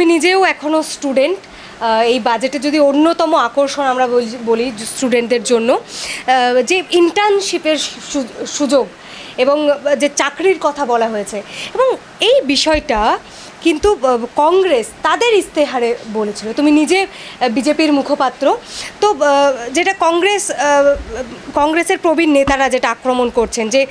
তুমি নিজেও এখনও স্টুডেন্ট এই বাজেটে যদি অন্যতম আকর্ষণ আমরা বলি- স্টুডেন্টদের জন্য যে ইন্টার্নশিপের সুযোগ এবং যে চাকরির কথা বলা হয়েছে। এবং এই বিষয়টা কিন্তু কংগ্রেস তাদের ইস্তেহারে বলেছিল। তুমি নিজে বিজেপির মুখপাত্র। তো যেটা কংগ্রেস কংগ্রেসের প্রবীণ নেতারা যেটা আক্রমণ করছেন যে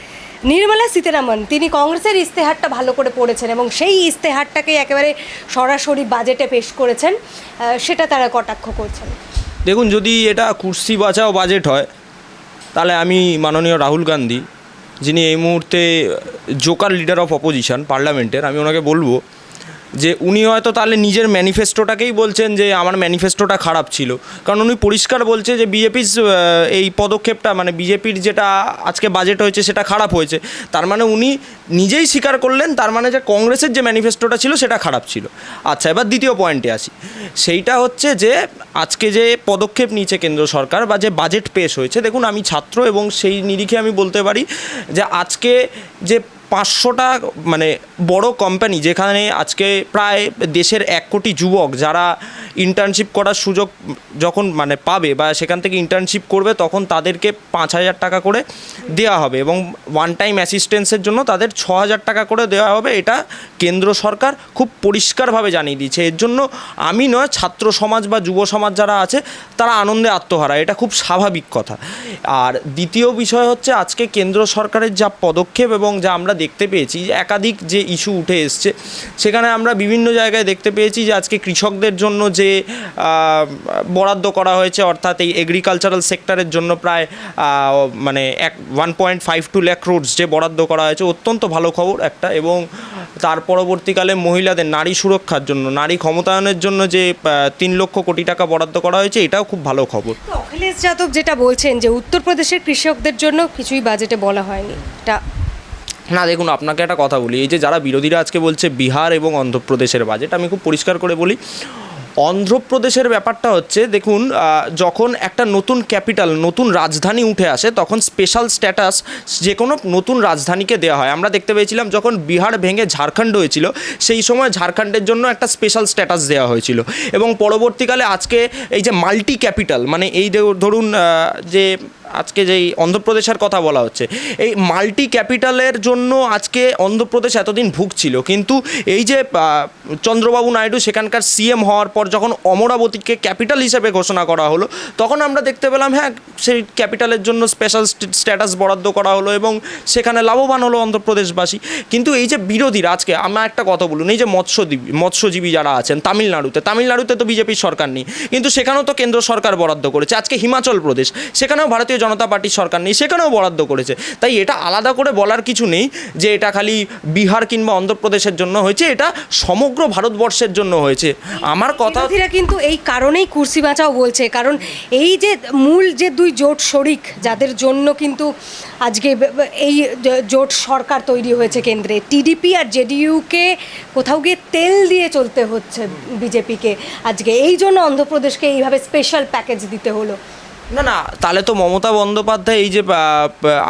নির্মলা সীতারামন, তিনি কংগ্রেসের ইস্তেহারটা ভালো করে পড়েছেন এবং সেই ইস্তেহারটাকে একেবারে সরাসরি বাজেটে পেশ করেছেন সেটা তারা কটাক্ষ করছেন? দেখুন, যদি এটা কুর্সি বাঁচাও বাজেট হয়, তাহলে আমি মাননীয় রাহুল গান্ধী, যিনি এই মুহূর্তে জোকার লিডার অফ অপোজিশন পার্লামেন্টের, আমি ওনাকে বলব যে উনি হয়তো তাহলে নিজের ম্যানিফেস্টোটাকেই বলছেন যে আমার ম্যানিফেস্টোটা খারাপ ছিল। কারণ উনি পরিষ্কার বলছে যে বিজেপির এই পদক্ষেপটা মানে বিজেপির যেটা আজকে বাজেট হয়েছে সেটা খারাপ হয়েছে। তার মানে উনি নিজেই স্বীকার করলেন, তার মানে যে কংগ্রেসের যে ম্যানিফেস্টোটা ছিল সেটা খারাপ ছিল। আচ্ছা এবার দ্বিতীয় পয়েন্টে আসি। সেইটা হচ্ছে যে আজকে যে পদক্ষেপ নিয়েছে কেন্দ্র সরকার বা যে বাজেট পেশ হয়েছে, দেখুন আমি ছাত্র এবং সেই নিরিখে আমি বলতে পারি যে আজকে যে পাঁচশোটা মানে বড় কোম্পানি যেখানে আজকে প্রায় দেশের এক কোটি যুবক যারা ইন্টার্নশিপ করার সুযোগ যখন মানে পাবে বা সেখান থেকে ইন্টার্নশিপ করবে তখন তাদেরকে পাঁচ হাজার টাকা করে দেওয়া হবে এবং ওয়ান টাইম অ্যাসিস্ট্যান্সের জন্য তাদের ছ হাজার টাকা করে দেওয়া হবে। এটা কেন্দ্র সরকার খুব পরিষ্কারভাবে জানিয়ে দিয়েছে। এর জন্য আমি নয়, ছাত্র সমাজ বা যুব সমাজ যারা আছে, তারা আনন্দে আত্মহারা। এটা খুব স্বাভাবিক কথা। আর দ্বিতীয় বিষয় হচ্ছে আজকে কেন্দ্র সরকারের যা পদক্ষেপ এবং যা আমরা দেখতে পেয়েছি একাধিক যে ইস্যু উঠে এসছে, সেখানে আমরা বিভিন্ন জায়গায় দেখতে পেয়েছি যে আজকে কৃষকদের জন্য যে বরাদ্দ করা হয়েছে, অর্থাৎ এই এগ্রিকালচারাল সেক্টরের জন্য প্রায় মানে এক one point five two lakh roads যে বরাদ্দ করা হয়েছে, অত্যন্ত ভালো খবর একটা এবং তার পরবর্তীকালে মহিলাদের নারী সুরক্ষার জন্য, নারী ক্ষমতায়নের জন্য যে তিন লক্ষ কোটি টাকা বরাদ্দ করা হয়েছে, এটাও খুব ভালো খবর। অখিলেশ যাদব যেটা বলছেন যে উত্তরপ্রদেশের কৃষকদের জন্য কিছুই বাজেটে বলা হয়নি। এটা না, দেখুন, আপনাকে একটা কথা বলি। এই যে যারা বিরোধীরা আজকে বলছে বিহার এবং অন্ধ্রপ্রদেশের বাজেট আমি খুব পরিষ্কার করে বলি অন্ধ্রপ্রদেশের ব্যাপারটা হচ্ছে, দেখুন যখন একটা নতুন ক্যাপিটাল, নতুন রাজধানী উঠে আসে, তখন স্পেশাল স্ট্যাটাস যে কোনো নতুন রাজধানীকে দেওয়া হয়। আমরা দেখতে পেয়েছিলাম যখন বিহার ভেঙে ঝাড়খণ্ড হয়েছিল, সেই সময় ঝাড়খণ্ডের জন্য একটা স্পেশাল স্ট্যাটাস দেওয়া হয়েছিল। এবং পরবর্তীকালে আজকে এই যে মাল্টি ক্যাপিটাল মানে এই ধরুন যে আজকে যেই অন্ধ্রপ্রদেশের কথা বলা হচ্ছে, এই মাল্টি ক্যাপিটালের জন্য আজকে অন্ধ্রপ্রদেশ এতদিন ভুগছিল। কিন্তু এই যে চন্দ্রবাবু নাইডু, সেখানকার সিএম হওয়ার পর যখন অমরাবতীকে ক্যাপিটাল হিসেবে ঘোষণা করা হলো, তখন আমরা দেখতে পেলাম হ্যাঁ সেই ক্যাপিটালের জন্য স্পেশাল স্ট্যাটাস বরাদ্দ করা হলো এবং সেখানে লাভবান হলো অন্ধ্রপ্রদেশবাসী। কিন্তু এই যে বিরোধীরা আজকে, আমরা একটা কথা বলুন, এই যে মৎস্যজীবী মৎস্যজীবী যারা আছেন, তামিলনাড়ুতে তামিলনাড়ুতে তো বিজেপির সরকার নেই, কিন্তু সেখানেও তো কেন্দ্র সরকার বরাদ্দ করেছে। আজকে হিমাচল প্রদেশ, সেখানেও ভারতীয় জনতা পার্টির সরকার নেই, সেখানেও বরাদ্দ করেছে। তাই এটা আলাদা করে বলার কিছু নেই যে এটা খালি বিহার কিংবা অন্ধ্রপ্রদেশের জন্য হয়েছে, এটা সমগ্র ভারতবর্ষের জন্য হয়েছে। আমার কথা কিন্তু এই কারণেই কুর্সি বাঁচাও বলছে, কারণ এই যে মূল যে দুই জোট শরিক, যাদের জন্য কিন্তু আজকে এই জোট সরকার তৈরি হয়েছে কেন্দ্রে টিডিপি আর জেডিইউকে কোথাও গিয়ে তেল দিয়ে চলতে হচ্ছে বিজেপিকে। আজকে এই জন্য অন্ধ্রপ্রদেশকে এইভাবে স্পেশাল প্যাকেজ দিতে হলো। না না, তাহলে তো মমতা বন্দ্যোপাধ্যায় এই যে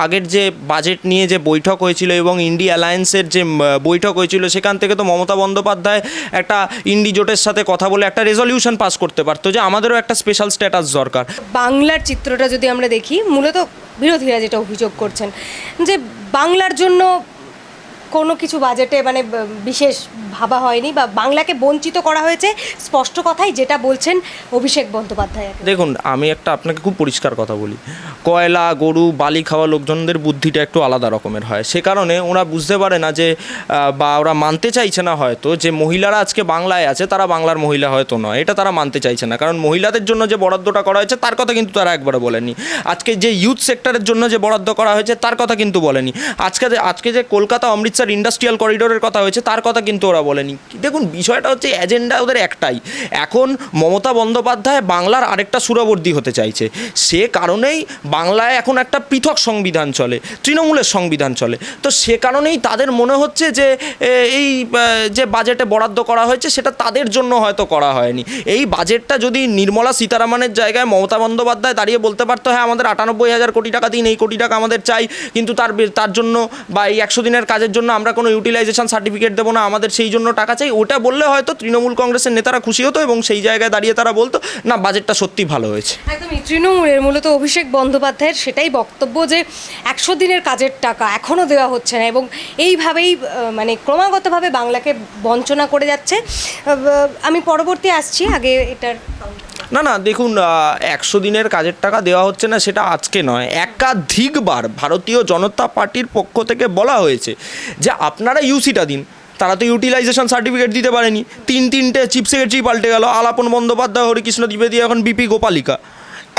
আগের যে বাজেট নিয়ে যে বৈঠক হয়েছিল এবং ইন্ডি অ্যালায়েন্সের যে বৈঠক হয়েছিল, সেখান থেকে তো মমতা বন্দ্যোপাধ্যায় একটা ইন্ডি জোটের সাথে কথা বলে একটা রেজলিউশন পাস করতে পারতো যে আমাদেরও একটা স্পেশাল স্ট্যাটাস দরকার। বাংলার চিত্রটা যদি আমরা দেখি, মূলত বিরোধীরা যেটা অভিযোগ করছেন, যে বাংলার জন্য কোনো কিছু বাজেটে মানে বিশেষ ভাবা হয়নি বা বাংলাকে বঞ্চিত করা হয়েছে স্পষ্ট কথাই যেটা বলছেন অভিষেক বন্দ্যোপাধ্যায়। দেখুন, আমি একটা আপনাকে খুব পরিষ্কার কথা বলি। কয়লা, গরু, বালি খাওয়া লোকজনদের বুদ্ধিটা একটু আলাদা রকমের হয়। সে কারণে ওরা বুঝতে পারে না যে বা ওরা মানতে চাইছে না হয়তো যে মহিলারা আজকে বাংলায় আছে, তারা বাংলার মহিলা হয়তো নয়। এটা তারা মানতে চাইছে না। কারণ মহিলাদের জন্য যে বরাদ্দটা করা হয়েছে, তার কথা কিন্তু তারা একবারও বলেনি। আজকে যে ইউথ সেক্টরের জন্য যে বরাদ্দ করা হয়েছে, তার কথা কিন্তু বলেনি। আজকে আজকে যে কলকাতা অমৃতসর ইন্ডাস্ট্রিয়াল করিডোরের কথা হয়েছে, তার কথা কিন্তু ওরা বলেনি। দেখুন, বিষয়টা হচ্ছে এজেন্ডা ওদের একটাই। এখন মমতা বন্দ্যোপাধ্যায় বাংলার আরেকটা সুরবর্দী হতে চাইছে। সে কারণেই বাংলায় এখন একটা পৃথক সংবিধান চলে, তৃণমূলের সংবিধান চলে। তো সে কারণেই তাদের মনে হচ্ছে যে এই যে বাজেটে বরাদ্দ করা হয়েছে, সেটা তাদের জন্য হয়তো করা হয়নি। এই বাজেটটা যদি নির্মলা সীতারামনের জায়গায় মমতা বন্দ্যোপাধ্যায় দাঁড়িয়ে বলতে পারতো হ্যাঁ আমাদের আটানব্বই হাজার কোটি টাকা দিন, এই কোটি টাকা আমাদের চাই। কিন্তু তার তার জন্য বা এই একশো দিনের কাজের জন্য জন্য আমরা কোনো ইউটিলাইজেশন সার্টিফিকেট দেবো না, আমাদের সেই জন্য টাকা চাই। ওটা বললে হয়তো তৃণমূল কংগ্রেসের নেতারা খুশি হতো এবং সেই জায়গায় দাঁড়িয়ে তারা বলতো, না বাজেটটা সত্যি ভালো হয়েছে। একদমই, তৃণমূলের মূলত অভিষেক বন্দ্যোপাধ্যায়ের সেটাই বক্তব্য যে একশো দিনের কাজের টাকা এখনও দেওয়া হচ্ছে না এবং এইভাবেই মানে ক্রমাগতভাবে বাংলাকে বঞ্চনা করে যাচ্ছে। আমি পরবর্তী আসছি, আগে এটার না না, দেখুন একশো দিনের কাজের টাকা দেওয়া হচ্ছে না, সেটা আজকে নয়, একাধিকবার ভারতীয় জনতা পার্টির পক্ষ থেকে বলা হয়েছে যে আপনারা ইউসিটা দিন। তারা তো ইউটিলাইজেশন সার্টিফিকেট দিতে পারেনি। তিন তিনটে চিফ সেক্রেটারি পাল্টে গেল, আলাপন বন্দ্যোপাধ্যায়, হরিকৃষ্ণ দ্বিবেদী, এখন বিপি গোপালিকা।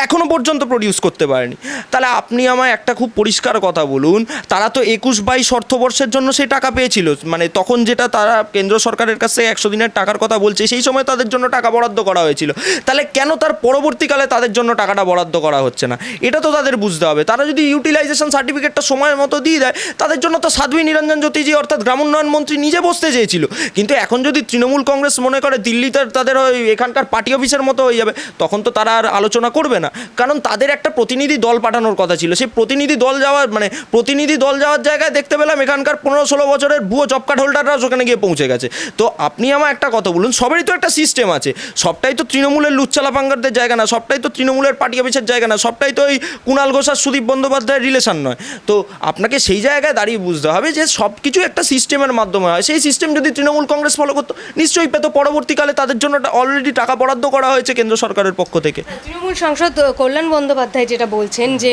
এখনও পর্যন্ত প্রডিউস করতে পারেনি। তাহলে আপনি আমায় একটা খুব পরিষ্কার কথা বলুন, তারা তো একুশ বাইশ অর্থবর্ষের জন্য সেই টাকা পেয়েছিল। মানে তখন যেটা তারা কেন্দ্র সরকারের কাছে একশো দিনের টাকার কথা বলছে, সেই সময় তাদের জন্য টাকা বরাদ্দ করা হয়েছিল। তাহলে কেন তার পরবর্তীকালে তাদের জন্য টাকাটা বরাদ্দ করা হচ্ছে না? এটা তো তাদের বুঝতে হবে। তারা যদি ইউটিলাইজেশন সার্টিফিকেটটা সময় মতো দিয়ে দেয়, তাদের জন্য তো সাধ্বী নিরঞ্জন জ্যোতিজি অর্থাৎ গ্রামোন্নয়ন মন্ত্রী নিজে বসতে চেয়েছিল। কিন্তু এখন যদি তৃণমূল কংগ্রেস মনে করে দিল্লিতে তাদের ওই এখানকার পার্টি অফিসের মতো হয়ে যাবে, তখন তো তারা আর আলোচনা করবে না। কারণ তাদের একটা প্রতিনিধি দল পাঠানোর কথা ছিল। সেই প্রতিনিধি দল যাওয়ার মানে প্রতিনিধি দল যাওয়ার জায়গায় দেখতে পেলাম এখানকার পনেরো ষোলো বছরের ভুয়ো জব কার্ড হোল্ডাররাও সেখানে গিয়ে পৌঁছে গেছে। তো আপনি আমার একটা কথা বলুন, সবারই তো একটা সিস্টেম আছে। সবটাই তো তৃণমূলের লুচ্চালা পাঙ্গারদের জায়গা না, সবটাই তো তৃণমূলের পার্টি অফিসের জায়গা না, সবটাই তো ওই কুণাল ঘোষ আর সুদীপ বন্দ্যোপাধ্যায়ের রিলেশন নয়। তো আপনাকে সেই জায়গায় দাঁড়িয়ে বুঝতে হবে যে সব কিছু একটা সিস্টেমের মাধ্যমে হয়। সেই সিস্টেম যদি তৃণমূল কংগ্রেস ফলো করতো, নিশ্চয়ই পেতো। পরবর্তীকালে তাদের জন্য অলরেডি টাকা বরাদ্দ করা হয়েছে কেন্দ্র সরকারের পক্ষ থেকে। তৃণমূল সাংসদ কল্যাণ বন্দ্যোপাধ্যায় যেটা বলছেন যে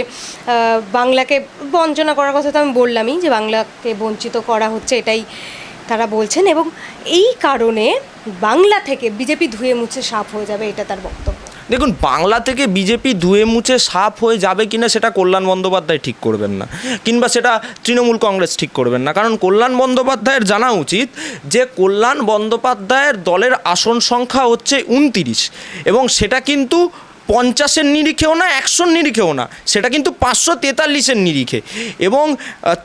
বাংলাকে বঞ্চনা করার কথা তো আমি বললামই যে বাংলাকে বঞ্চিত করা হচ্ছে এটাই তারা বলছেন এবং এই কারণে বাংলা থেকে বিজেপি ধুয়ে মুছে সাফ হয়ে যাবে এটা তার বক্তব্য। দেখুন বাংলা থেকে বিজেপি ধুয়ে মুছে সাফ হয়ে যাবে কিনা সেটা কল্যাণ বন্দ্যোপাধ্যায় ঠিক করবেন না কিংবা সেটা তৃণমূল কংগ্রেস ঠিক করবেন না। কারণ কল্যাণ বন্দ্যোপাধ্যায়ের জানা উচিত যে কল্যাণ বন্দ্যোপাধ্যায়ের দলের আসন সংখ্যা হচ্ছে উনতিরিশ এবং সেটা কিন্তু পঞ্চাশের নিরিখেও না, একশোর নিরিখেও না, সেটা কিন্তু পাঁচশো তেতাল্লিশের নিরিখে। এবং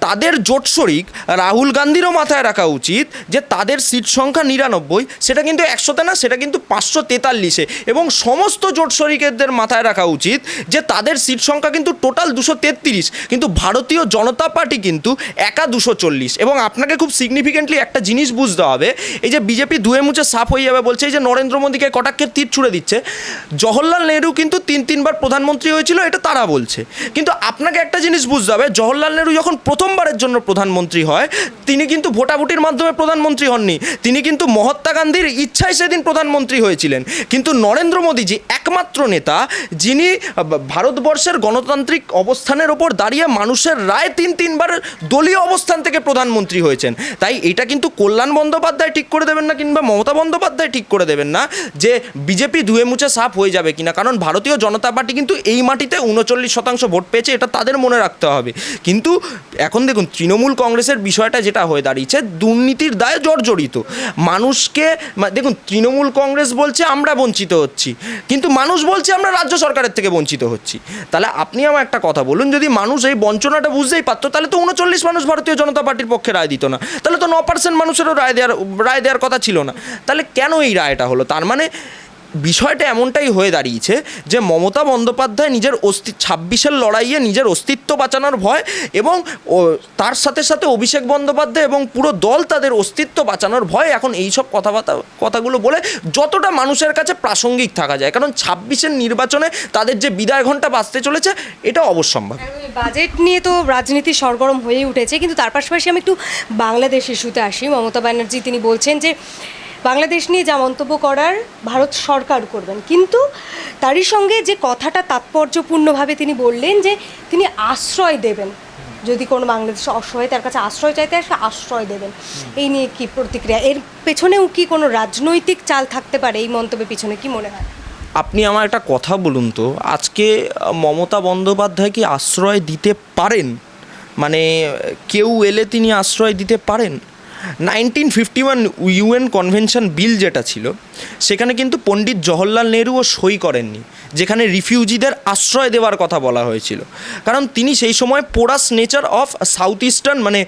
তাদের জোট শরিক রাহুল গান্ধীরও মাথায় রাখা উচিত যে তাদের সিট সংখ্যা নিরানব্বই, সেটা কিন্তু একশোতে না, সেটা কিন্তু পাঁচশো তেতাল্লিশে। এবং সমস্ত জোট শরিকেরদের মাথায় রাখা উচিত যে তাদের সিট সংখ্যা কিন্তু টোটাল দুশো তেত্রিশ, কিন্তু ভারতীয় জনতা পার্টি কিন্তু একা দুশো চল্লিশ। এবং আপনাকে খুব সিগনিফিকেন্টলি একটা জিনিস বুঝতে হবে, এই যে বিজেপি ধুয়ে মুছে সাফ হয়ে যাবে বলছে, এই যে নরেন্দ্র মোদীকে কটাক্ষের তীর ছুড়ে দিচ্ছে, জওহরলাল নেহরু কিন্তু তিন, তিনবার প্রধানমন্ত্রী হয়েছিল, এটা তারা বলছে। কিন্তু আপনাকে একটা জিনিস বুঝতে হবে, জওহরলাল নেহরু যখন প্রথমবারের জন্য প্রধানমন্ত্রী হয়, তিনি কিন্তু ভোটাভুটির মাধ্যমে প্রধানমন্ত্রী হননি। তিনি কিন্তু মহাত্মা গান্ধীর ইচ্ছায় সেদিন প্রধানমন্ত্রী হয়েছিলেন। কিন্তু নরেন্দ্র মোদীজি, একমাত্র নেতা, যিনি ভারতবর্ষের গণতান্ত্রিক অবস্থানের ওপর দাঁড়িয়ে মানুষের রায় তিন, তিনবার দলীয় অবস্থান থেকে প্রধানমন্ত্রী হয়েছেন। তাই এটা কিন্তু কল্যাণ বন্দ্যোপাধ্যায় ঠিক করে দেবেন না কিংবা মমতা বন্দ্যোপাধ্যায় ঠিক করে দেবেন না, যে বিজেপি ধুয়ে মুছে সাফ হয়ে যাবে কিনা। কারণ ভারতীয় জনতা পার্টি কিন্তু এই মাটিতে উনচল্লিশ শতাংশ ভোট পেয়েছে, এটা তাদের মনে রাখতে হবে। কিন্তু এখন দেখুন, তৃণমূল কংগ্রেসের বিষয়টা যেটা হয়ে দাঁড়িয়েছে, দুর্নীতির দায়ে জর্জরিত। মানুষকে দেখুন, তৃণমূল কংগ্রেস বলছে আমরা বঞ্চিত হচ্ছি, কিন্তু মানুষ বলছে আমরা রাজ্য সরকারের থেকে বঞ্চিত হচ্ছি। তাহলে আপনি আমার একটা কথা বলুন, যদি মানুষ এই বঞ্চনাটা বুঝতেই পারতো, তাহলে তো উনচল্লিশ মানুষ ভারতীয় জনতা পার্টির পক্ষে রায় দিত না। তাহলে তো ন পার্সেন্ট মানুষেরও রায় দেওয়ার রায় দেওয়ার কথা ছিল না। তাহলে কেন এই রায়টা হলো? তার মানে বিষয়টা এমনটাই হয়ে দাঁড়িয়েছে যে মমতা বন্দ্যোপাধ্যায় নিজের অস্তি, ছাব্বিশের লড়াইয়ে নিজের অস্তিত্ব বাঁচানোর ভয় এবং তার সাথে সাথে অভিষেক বন্দ্যোপাধ্যায় এবং পুরো দল তাদের অস্তিত্ব বাঁচানোর ভয় এখন এইসব কথাবার্তা, কথাগুলো বলে যতটা মানুষের কাছে প্রাসঙ্গিক থাকা যায়। কারণ ছাব্বিশের নির্বাচনে তাদের যে বিদায় ঘণ্টা বাঁচতে চলেছে, এটা অবশ্যম্ভাবী। বাজেট নিয়ে তো রাজনীতি সরগরম হয়েই উঠেছে। কিন্তু তার পাশাপাশি আমি একটু বাংলাদেশ ইস্যুতে আসি। মমতা ব্যানার্জি তিনি বলছেন যে বাংলাদেশ নিয়ে যা মন্তব্য করার ভারত সরকার করবেন। কিন্তু তারই সঙ্গে যে কথাটা তাৎপর্যপূর্ণভাবে তিনি বললেন যে তিনি আশ্রয় দেবেন। যদি কোনো বাংলাদেশে অসহায় তার কাছে আশ্রয় চাইতে আসে, আশ্রয় দেবেন। এই নিয়ে কি প্রতিক্রিয়া? এর পেছনেও কি কোনো রাজনৈতিক চাল থাকতে পারে এই মন্তব্যের পিছনে? কি মনে হয়? আপনি আমার একটা কথা বলুন তো। আজকে মমতা বন্দ্যোপাধ্যায় কি আশ্রয় দিতে পারেন? মানে কেউ এলে তিনি আশ্রয় দিতে পারেন? Nineteen fifty one UN convention bill যেটা ছিল, সেখানে কিন্তু পণ্ডিত জওহরলাল নেহরুও সই করেননি। যেখানে রিফিউজিদের আশ্রয় দেওয়ার কথা বলা হয়েছিল। কারণ তিনি সেই সময় porous nature of south eastern মানে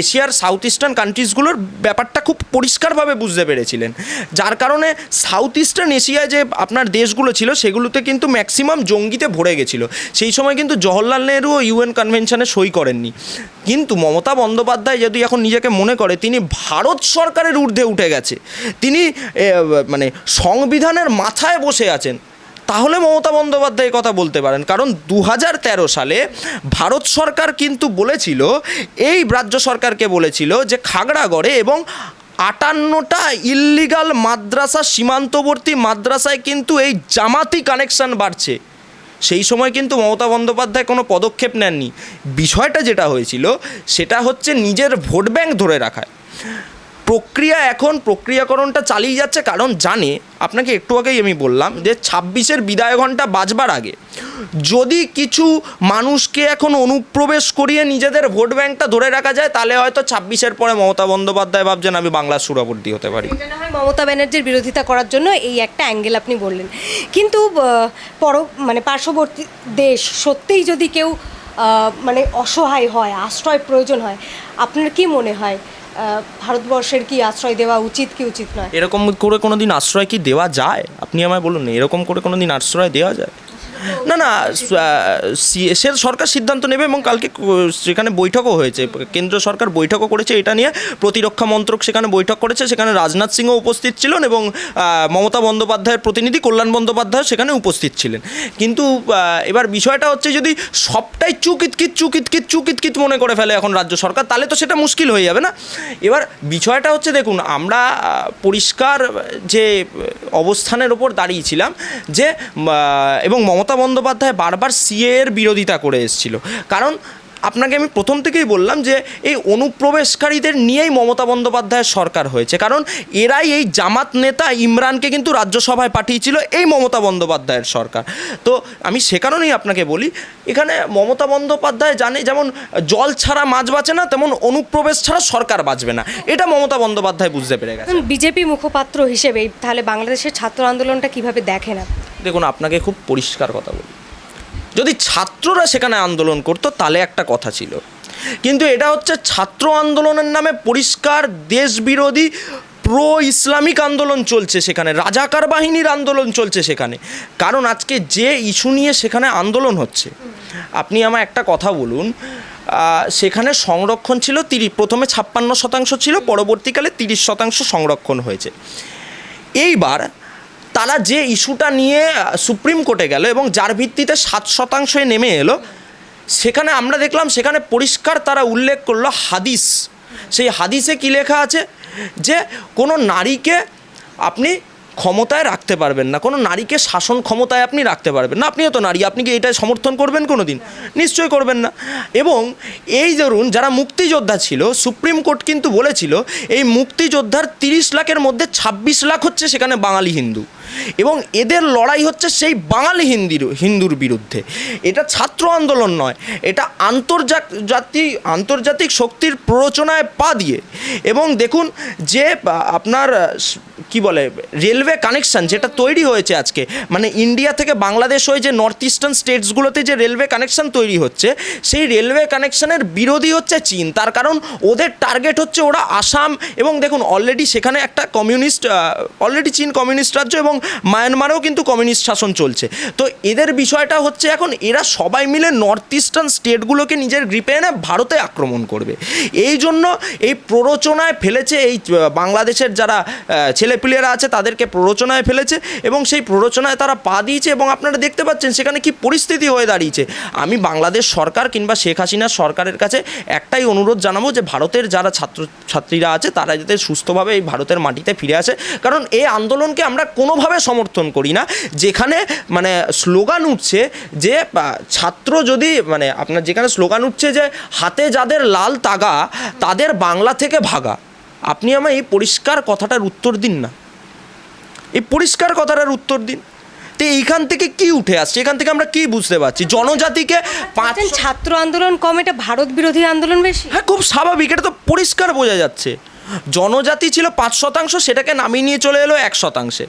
এশিয়ার সাউথ ইস্টার্ন কান্ট্রিজগুলোর ব্যাপারটা খুব পরিষ্কারভাবে বুঝতে পেরেছিলেন। যার কারণে সাউথ ইস্টার্ন এশিয়ায় যে আপনার দেশগুলো ছিল, সেগুলোতে কিন্তু ম্যাক্সিমাম জঙ্গিতে ভরে গেছিল। সেই সময় কিন্তু জওহরলাল নেহরু ইউএন কনভেনশনে সই করেননি। কিন্তু মমতা বন্দ্যোপাধ্যায় যদি এখন নিজেকে মনে করে, তিনি ভারত সরকারের ঊর্ধ্বে উঠে গেছে। তিনি মানে সংবিধানের মাথায় বসে আছেন। তাহলে মমতা বন্দ্যোপাধ্যায় কথা বলতে পারেন। কারণ দু হাজার তেরো সালে ভারত সরকার কিন্তু বলেছিল, এই রাজ্য সরকারকে বলেছিল যে খাগড়াগড়ে এবং আটান্নটা ইল্লিগাল মাদ্রাসা, সীমান্তবর্তী মাদ্রাসায় কিন্তু এই জামাতি কানেকশন বাড়ছে। সেই সময় কিন্তু মমতা বন্দ্যোপাধ্যায় কোনো পদক্ষেপ নেননি। বিষয়টা যেটা হয়েছিল, সেটা হচ্ছে নিজের ভোট ব্যাংক ধরে রাখায়। প্রক্রিয়া এখন প্রক্রিয়াকরণটা চালিয়ে যাচ্ছে, কারণ জানে, আপনাকে একটু আগেই আমি বললাম যে ছাব্বিশের বিদায় ঘণ্টা বাজবার আগে। যদি কিছু মানুষকে এখন অনুপ্রবেশ করিয়ে নিজেদের ভোট ব্যাংকটা ধরে রাখা যায়, তাহলে হয়তো ছাব্বিশের পরে মমতা বন্দ্যোপাধ্যায় ভাবছেন আমি বাংলার সুরাবর্তী হতে পারি। মমতা ব্যানার্জির বিরোধিতা করার জন্য এই একটা অ্যাঙ্গেল আপনি বললেন। কিন্তু পর মানে পার্শ্ববর্তী দেশ সত্যিই যদি কেউ মানে অসহায় হয়, আশ্রয় প্রয়োজন হয়, আপনার কি মনে হয়? ভারতবর্ষের কি আশ্রয় দেওয়া উচিত কি উচিত নয়? এরকম করে কোনো দিন আশ্রয় কি দেওয়া যায়? আপনি আমায় বলুন, এরকম করে কোনো দিন আশ্রয় দেওয়া যায়? না না সে সরকার সিদ্ধান্ত নেবে এবং কালকে সেখানে বৈঠকও হয়েছে। কেন্দ্র সরকার বৈঠকও করেছে, এটা নিয়ে প্রতিরক্ষা মন্ত্রক সেখানে বৈঠক করেছে, সেখানে রাজনাথ সিংও উপস্থিত ছিলেন এবং মমতা বন্দ্যোপাধ্যায়ের প্রতিনিধি কল্যাণ বন্দ্যোপাধ্যায় সেখানে উপস্থিত ছিলেন। কিন্তু এবার বিষয়টা হচ্ছে যদি সবটাই চুকিতকিত চুকিতকিত চুকিতকিত মনে করে ফেলে এখন রাজ্য সরকার, তাহলে তো সেটা মুশকিল হয়ে যাবে না। এবার বিষয়টা হচ্ছে, দেখুন, আমরা পরিষ্কার যে অবস্থানের ওপর দাঁড়িয়েছিলাম যে এবং মমতা বন্দ্যোপাধ্যায় বারবার সিএ এর বিরোধিতা করে এসেছিল। কারণ আপনাকে আমি প্রথম থেকেই বললাম যে এই অনুপ্রবেশকারীদের নিয়েই মমতা বন্দ্যোপাধ্যায়ের সরকার হয়েছে। কারণ এরাই এই জামাত নেতা ইমরানকে কিন্তু রাজ্যসভায় পাঠিয়েছিল এই মমতা বন্দ্যোপাধ্যায়ের সরকার। তো আমি সে কারণেই আপনাকে বলি এখানে মমতা বন্দ্যোপাধ্যায় জানে যেমন জল ছাড়া মাছ বাঁচে না তেমন অনুপ্রবেশ ছাড়া সরকার বাঁচবে না। এটা মমতা বন্দ্যোপাধ্যায় বুঝতে পেরে গেছে। বিজেপি মুখপাত্র হিসেবে তাহলে বাংলাদেশের ছাত্র আন্দোলনটা কীভাবে দেখেন আপনি দেখুন আপনাকে খুব পরিষ্কার কথা বলি। যদি ছাত্ররা সেখানে আন্দোলন করতো, তাহলে একটা কথা ছিল। কিন্তু এটা হচ্ছে ছাত্র আন্দোলনের নামে পরিষ্কার দেশবিরোধী প্রো ইসলামিক আন্দোলন চলছে সেখানে, রাজাকার বাহিনীর আন্দোলন চলছে সেখানে। কারণ আজকে যে ইস্যু নিয়ে সেখানে আন্দোলন হচ্ছে, আপনি আমার একটা কথা বলুন সেখানে সংরক্ষণ ছিল তিরিশ প্রথমে ছাপ্পান্ন শতাংশ ছিল, পরবর্তীকালে তিরিশ শতাংশ সংরক্ষণ হয়েছে। এইবার তারা যে ইস্যুটা নিয়ে সুপ্রিম কোর্টে গেল এবং যার ভিত্তিতে সাত শতাংশে নেমে এলো, সেখানে আমরা দেখলাম সেখানে পরিষ্কার তারা উল্লেখ করল হাদিস। সেই হাদিসে কি লেখা আছে? যে কোনো নারীকে আপনি ক্ষমতায় রাখতে পারবেন না, কোনো নারীকে শাসন ক্ষমতায় আপনি রাখতে পারবেন না। আপনিও তো নারী, আপনি কি এটা সমর্থন করবেন কোনো দিন নিশ্চয়ই করবেন না। এবং এই ধরুন, যারা মুক্তিযোদ্ধা ছিল, সুপ্রিম কোর্ট কিন্তু বলেছিল, এই মুক্তিযোদ্ধার তিরিশ লাখের মধ্যে ছাব্বিশ লাখ হচ্ছে সেখানে বাঙালি হিন্দু। এবং এদের লড়াই হচ্ছে সেই বাঙালি হিন্দির হিন্দুর বিরুদ্ধে। এটা ছাত্র আন্দোলন নয়, এটা আন্তর্জাতিক আন্তর্জাতিক শক্তির প্ররোচনায় পা দিয়ে। এবং দেখুন যে আপনার কি বলে, রেলওয়ে কানেকশন যেটা তৈরি হয়েছে আজকে মানে ইন্ডিয়া থেকে বাংলাদেশ হয়ে যে নর্থ ইস্টার্ন স্টেটসগুলোতে যে রেলওয়ে কানেকশন তৈরি হচ্ছে, সেই রেলওয়ে কানেকশনের বিরোধী হচ্ছে চীন। তার কারণ ওদের টার্গেট হচ্ছে ওরা আসাম এবং দেখুন অলরেডি সেখানে একটা কমিউনিস্ট অলরেডি চীন কমিউনিস্ট রাজ্য এবং মায়ানমারেও কিন্তু কমিউনিস্ট শাসন চলছে। তো এদের বিষয়টা হচ্ছে এখন এরা সবাই মিলে নর্থ ইস্টার্ন স্টেটগুলোকে নিজের গ্রিপে এনে ভারতে আক্রমণ করবে। এই জন্য এই প্ররোচনায় ফেলেছে এই বাংলাদেশের যারা ছেলেপিলেরা আছে তাদেরকে প্ররোচনায় ফেলেছে এবং সেই প্ররোচনায় তারা পা দিয়েছে এবং আপনারা দেখতে পাচ্ছেন সেখানে কি পরিস্থিতি হয়ে দাঁড়িয়েছে। আমি বাংলাদেশ সরকার কিংবা শেখ হাসিনার সরকারের কাছে একটাই অনুরোধ জানাব যে ভারতের যারা ছাত্র ছাত্রীরা আছে তারা যাতে সুস্থভাবে এই ভারতের মাটিতে ফিরে আসে। কারণ এই আন্দোলনকে আমরা কোনোভাবে সমর্থন করি না। যেখানে মানে স্লোগান উঠছে যে ছাত্র যদি মানে আপনার যেখানে স্লোগান উঠছে যে হাতে যাদের লাল তাগা তাদের বাংলা থেকে ভাগা। আপনি আমায় এই পরিষ্কার কথাটার উত্তর দিন না। এই পরিষ্কার কথাটার উত্তর দিন। তো এইখান থেকে কি উঠে আসছে? এখান থেকে আমরা কি বুঝতে পারছি? জনজাতিকে ছাত্র আন্দোলন কম এটা ভারত বিরোধী আন্দোলন বেশি? হ্যাঁ খুব স্বাভাবিক এটা তো পরিষ্কার বোঝা যাচ্ছে। জনজাতি ছিল পাঁচ শতাংশ সেটাকে নামিয়ে নিয়ে চলে এলো এক শতাংশে।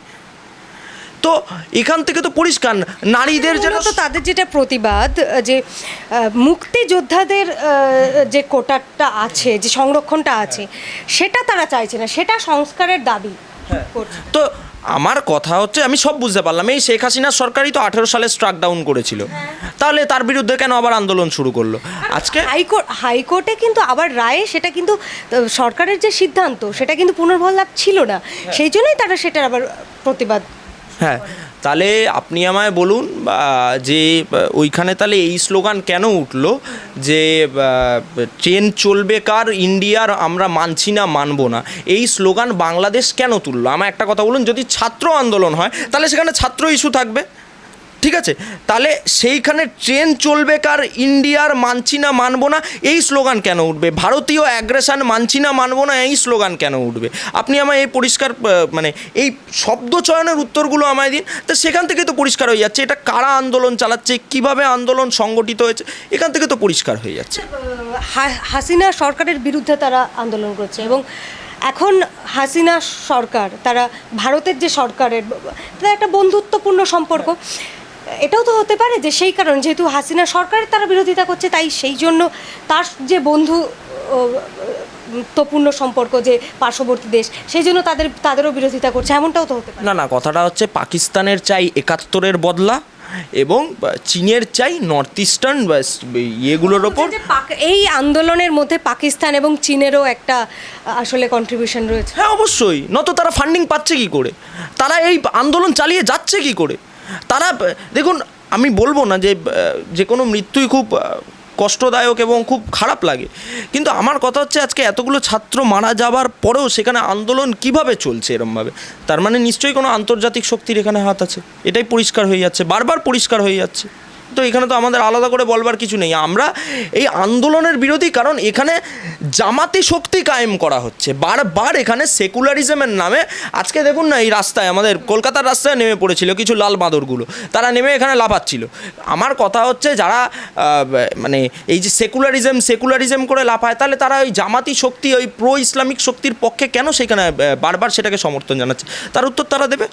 তো এখান থেকে তো পরিষ্কার নারীদের যেটা মূলত তাদের যেটা প্রতিবাদ যে মুক্তিযোদ্ধাদের যে কোটাটা আছে যে সংরক্ষণটা আছে সেটা তারা চাইছে না সেটা সংস্কারের দাবি তো আমার কথা হচ্ছে আমি সব বুঝতে পারলাম এই শেখ হাসিনার সরকারই তো আঠেরো সালে স্ট্রাক ডাউন করেছিল। তাহলে তার বিরুদ্ধে কেন আবার আন্দোলন শুরু করল? আজকে হাইকোর্ট হাইকোর্টে কিন্তু আবার রায়ে সেটা কিন্তু সরকারের যে সিদ্ধান্ত সেটা কিন্তু পুনর্বহাল লাভ ছিল না। সেই জন্যই তারা সেটার আবার প্রতিবাদ হ্যাঁ তাহলে আপনি আমায় বলুন যে ওইখানে তাহলে এই স্লোগান কেন উঠল? যে ট্রেন চলবে কার, ইন্ডিয়ার আমরা মানছি না, মানব না। এই স্লোগান বাংলাদেশ কেন তুললো? আমার একটা কথা বলুন, যদি ছাত্র আন্দোলন হয়, তাহলে সেখানে ছাত্র ইস্যু থাকবে। ঠিক আছে? তাহলে সেইখানে ট্রেন চলবে কার? ইন্ডিয়ার মানছি না মানবো না। এই স্লোগান কেন উঠবে? ভারতীয় অ্যাগ্রেশন মানছি না মানবো না, এই স্লোগান কেন উঠবে? আপনি আমায় এই পরিষ্কার মানে এই শব্দ চয়নের উত্তরগুলো আমায় দিন। তো সেখান থেকে তো পরিষ্কার হয়ে যাচ্ছে। এটা কারা আন্দোলন চালাচ্ছে? কীভাবে আন্দোলন সংগঠিত হয়েছে? এখান থেকে তো পরিষ্কার হয়ে যাচ্ছে। হাসিনা সরকারের বিরুদ্ধে তারা আন্দোলন করছে এবং এখন হাসিনা সরকার, তারা ভারতের যে সরকারের, তাদের একটা বন্ধুত্বপূর্ণ সম্পর্ক। এটাও তো হতে পারে যে সেই কারণে যেহেতু হাসিনা সরকারের তারা বিরোধিতা করছে তাই সেই জন্য তার যে বন্ধু ও, ত্বপূর্ণ সম্পর্ক যে পার্শ্ববর্তী দেশ সেই জন্য তাদের তাদেরও বিরোধিতা করছে এমনটাও তো হতে পারে। না না কথাটা হচ্ছে পাকিস্তানের চাই একাত্তরের বদলা এবং চীনের চাই নর্থ ইস্টার্ন ইয়েগুলোর ওপর। এই আন্দোলনের মধ্যে পাকিস্তান এবং চীনেরও একটা আসলে কন্ট্রিবিউশন রয়েছে। হ্যাঁ অবশ্যই। নত তারা ফান্ডিং পাচ্ছে কি করে? তারা এই আন্দোলন চালিয়ে যাচ্ছে কি করে? তারা, দেখুন, আমি বলব না যে যে কোনো মৃত্যুই খুব কষ্টদায়ক এবং খুব খারাপ লাগে। কিন্তু আমার কথা হচ্ছে, আজকে এতগুলো ছাত্র মারা যাবার পরেও সেখানে আন্দোলন কীভাবে চলছে এরমভাবে? তার মানে নিশ্চয়ই কোনো আন্তর্জাতিক শক্তির এখানে হাত আছে। এটাই পরিষ্কার হয়ে যাচ্ছে, বারবার পরিষ্কার হয়ে যাচ্ছে। তো এখানে তো আমাদের আলাদা করে বলবার কিছু নেই। আমরা এই আন্দোলনের বিরোধী কারণ এখানে জামাতি শক্তি কায়েম করা হচ্ছে। বারবার এখানে সেকুলারিজমের নামে আজকে দেখুন না এই রাস্তায় আমাদের কলকাতার রাস্তায় নেমে পড়েছিল কিছু লাল বাঁদরগুলো তারা নেমে এখানে লাফাচ্ছিল। আমার কথা হচ্ছে যারা মানে এই যে সেকুলারিজম সেকুলারিজম করে লাফায়, তাহলে তারা ওই জামাতি শক্তি, ওই প্রো ইসলামিক শক্তির পক্ষে কেন সেখানে বারবার সেটাকে সমর্থন জানাচ্ছে? তার উত্তর তারা দেবে।